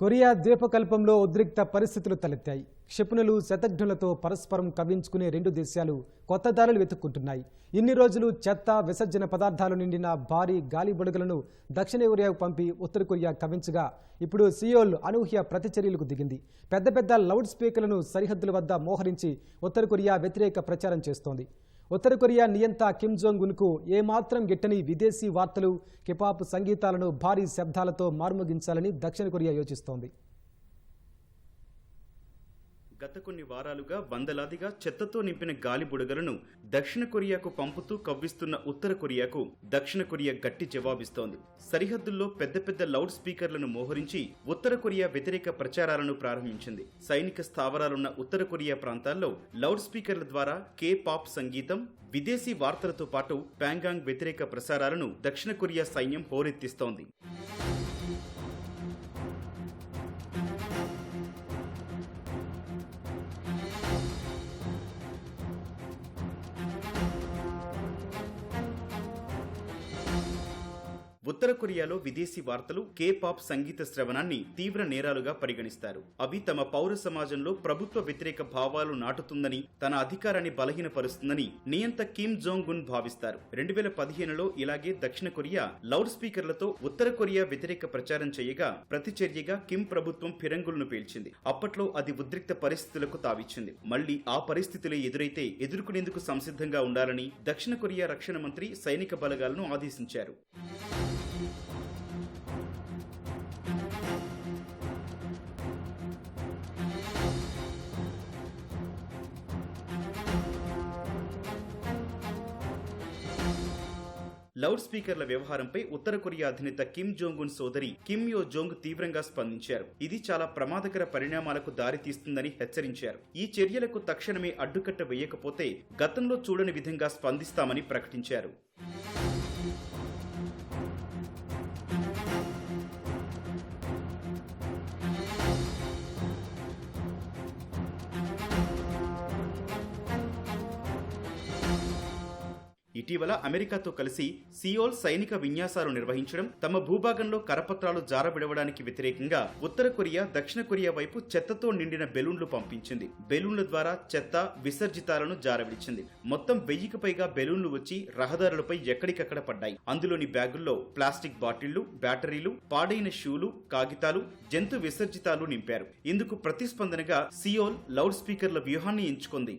Korea ద్వీపకల్పంలో ఉద్రిక్త పరిస్థితులు తలెత్తాయి. క్షిపణులు శతఘ్నులతో పరస్పరం కవించుకునే రెండు దేశాలు కొత్త దారులు వెతుక్కుంటున్నాయి. ఇన్ని రోజులు చెత్త విసర్జన పదార్థాలు నిండిన భారీ గాలి బుడగలను దక్షిణ కొరియాకు పంపి ఉత్తర కొరియా కవించగా ఇప్పుడు సియోల్ అనూహ్య ప్రతిచర్యలకు దిగింది. పెద్ద పెద్ద లౌడ్ స్పీకర్లను సరిహద్దుల వద్ద మోహరించి ఉత్తర కొరియా వ్యతిరేక ప్రచారం చేస్తోంది. ఉత్తర కొరియా నియంత కిమ్ జోంగ్ ఉన్కు ఏమాత్రం గిట్టని విదేశీ వార్తలు కిపాప్ సంగీతాలను భారీ శబ్దాలతో మార్మోగించాలని దక్షిణ కొరియా యోచిస్తోంది. గత కొన్ని వారాలుగా వందలాదిగా చెత్తతో నింపిన గాలి బుడగలను దక్షిణ కొరియాకు పంపుతూ కవ్విస్తున్న ఉత్తర కొరియాకు దక్షిణ కొరియా గట్టి జవాబిస్తోంది. సరిహద్దుల్లో పెద్ద పెద్ద లౌడ్ స్పీకర్లను మోహరించి ఉత్తర కొరియా వ్యతిరేక ప్రచారాలను ప్రారంభించింది. సైనిక స్థావరాలున్న ఉత్తర కొరియా ప్రాంతాల్లో లౌడ్ స్పీకర్ల ద్వారా కే పాప్ సంగీతం విదేశీ వార్తలతో పాటు ప్యాంగాంగ్ వ్యతిరేక ప్రసారాలను దక్షిణ కొరియా సైన్యం హోరెత్తిస్తోంది. ఉత్తర కొరియాలో విదేశీ వార్తలు కే పాప్ సంగీత శ్రవణాన్ని తీవ్ర నేరాలుగా పరిగణిస్తారు. అవి తమ పౌర సమాజంలో ప్రభుత్వ వ్యతిరేక భావాలు నాటుతుందని తన అధికారాన్ని బలహీనపరుస్తుందని నియంత కిమ్ జోంగ్ ఉన్ భావిస్తారు. రెండు వేల పదిహేనులో ఇలాగే దక్షిణ కొరియా లౌడ్ స్పీకర్లతో ఉత్తర కొరియా వ్యతిరేక ప్రచారం చేయగా ప్రతిచర్యగా కిమ్ ప్రభుత్వం ఫిరంగులను పేల్చింది. అప్పట్లో అది ఉద్రిక్త పరిస్థితులకు తావిచ్చింది. మళ్ళీ ఆ పరిస్థితులే ఎదురైతే ఎదుర్కొనేందుకు సంసిద్ధంగా ఉండాలని దక్షిణ కొరియా రక్షణ మంత్రి సైనిక బలగాలను ఆదేశించారు. లౌడ్ స్పీకర్ల వ్యవహారంపై ఉత్తర కొరియా అధినేత కిమ్ జోంగ్ ఉన్ సోదరి కిమ్ యో జోంగ్ తీవ్రంగా స్పందించారు. ఇది చాలా ప్రమాదకర పరిణామాలకు దారితీస్తుందని హెచ్చరించారు. ఈ చర్యలకు తక్షణమే అడ్డుకట్ట వేయకపోతే గతంలో చూడని విధంగా స్పందిస్తామని ప్రకటించారు. ఇటీవల అమెరికాతో కలిసి సియోల్ సైనిక విన్యాసాలు నిర్వహించడం తమ భూభాగంలో కరపత్రాలు జారబిడవడానికి వ్యతిరేకంగా ఉత్తర కొరియా దక్షిణ కొరియా వైపు చెత్తతో నిండిన బెలూన్లు పంపించింది. బెలూన్ల ద్వారా చెత్త విసర్జితాలను జారవిడిచింది. మొత్తం వెయ్యికి పైగా బెలూన్లు వచ్చి రహదారులపై ఎక్కడికక్కడ పడ్డాయి. అందులోని బ్యాగుల్లో ప్లాస్టిక్ బాటిళ్ళు బ్యాటరీలు పాడైన షూలు కాగితాలు జంతు విసర్జితాలు నింపారు. ఇందుకు ప్రతిస్పందనగా సియోల్ లౌడ్ స్పీకర్ల వ్యూహాన్ని ఎంచుకుంది.